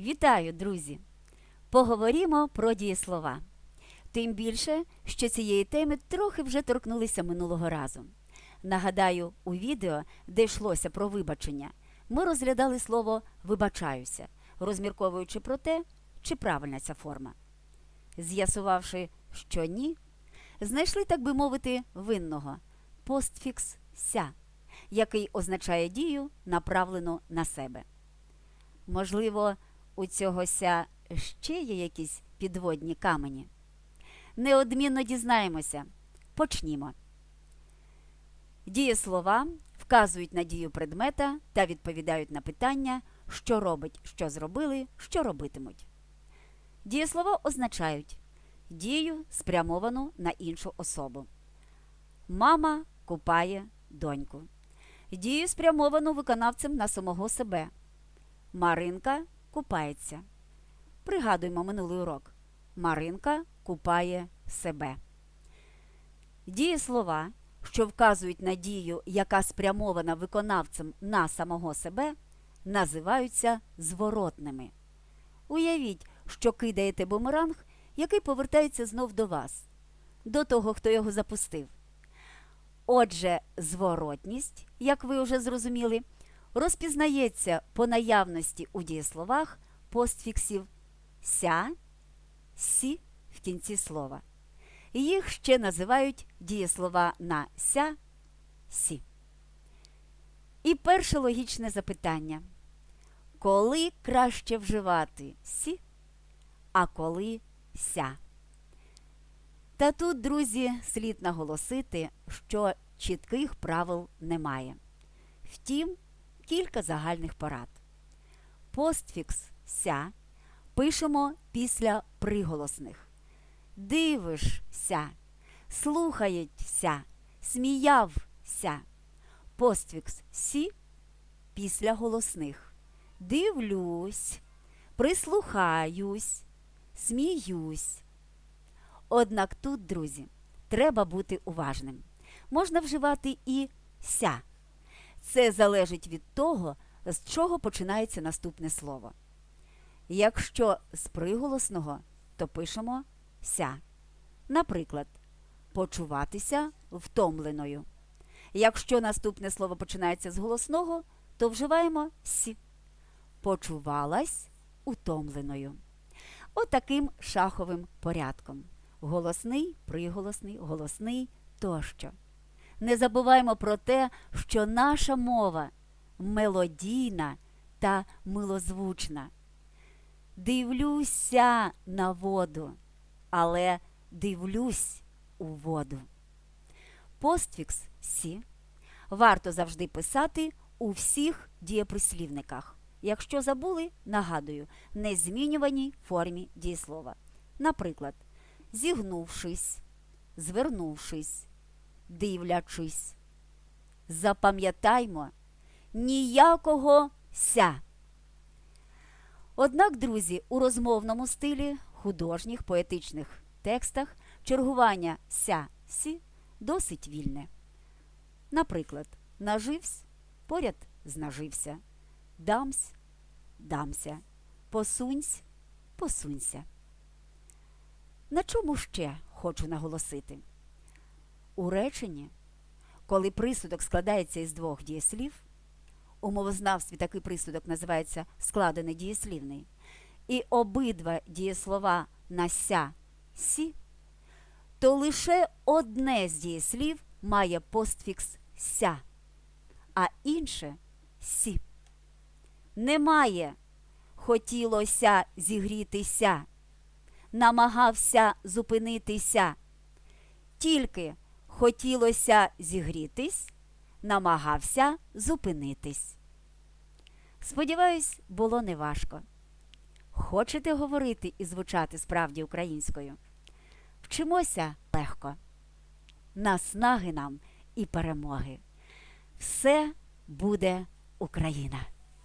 Вітаю, друзі! Поговоримо про дієслова. Тим більше, що цієї теми трохи вже торкнулися минулого разу. Нагадаю, у відео, де йшлося про вибачення, ми розглядали слово вибачаюся, розмірковуючи про те, чи правильна ця форма. З'ясувавши, що ні, знайшли, так би мовити, винного постфікс ся, який означає дію, направлену на себе. Можливо, у цього ся ще є якісь підводні камені. Неодмінно дізнаємося. Почнімо. Дієслова вказують на дію предмета та відповідають на питання, що робить, що зробили, що робитимуть. Дієслова означають дію, спрямовану на іншу особу. Мама купає доньку. Дію спрямовану виконавцем на самого себе. Маринка купається. Пригадуємо минулий урок. Маринка купає себе. Дієслова, що вказують на дію, яка спрямована виконавцем на самого себе, називаються зворотними. Уявіть, що кидаєте бумеранг, який повертається знов до вас, до того, хто його запустив. Отже, зворотність, як ви вже зрозуміли, розпізнається по наявності у дієсловах постфіксів ся, сі в кінці слова. Їх ще називають дієслова на ся, сі. І перше логічне запитання. Коли краще вживати сі, а коли ся? Та тут, друзі, слід наголосити, що чітких правил немає. Втім, кілька загальних порад. Постфікс ся пишемо після приголосних. Дивишся, слухається, сміявся. Постфікс сі після голосних. Дивлюсь, прислухаюсь, сміюсь. Однак тут, друзі, треба бути уважним. Можна вживати і ся. Це залежить від того, з чого починається наступне слово. Якщо з приголосного, то пишемо ся. Наприклад, почуватися втомленою. Якщо наступне слово починається з голосного, то вживаємо сі. Почувалась утомленою. Отаким шаховим порядком. Голосний, приголосний, голосний тощо. Не забуваємо про те, що наша мова мелодійна та милозвучна. Дивлюся на воду, але дивлюсь у воду. Постфікс сі варто завжди писати у всіх дієприслівниках. Якщо забули, нагадую, незмінюваній формі дієслова. Наприклад, зігнувшись, звернувшись, дивлячись. Запам'ятаймо ніякого ся. Однак, друзі, у розмовному стилі, художніх, поетичних текстах чергування ся сі досить вільне. Наприклад, наживсь поряд з нажився, дамсь дамся, посунься посунься. На чому ще хочу наголосити? У реченні, коли присудок складається із двох дієслів, у мовознавстві такий присудок називається складений дієслівний, і обидва дієслова на ся сі, то лише одне з дієслів має постфікс ся, а інше сі. Немає хотілося зігрітися, намагався зупинитися. Тільки хотілося зігрітись, намагався зупинитись. Сподіваюсь, було неважко. Хочете говорити і звучати справді українською? Вчимося легко. Наснаги нам і перемоги. Все буде Україна!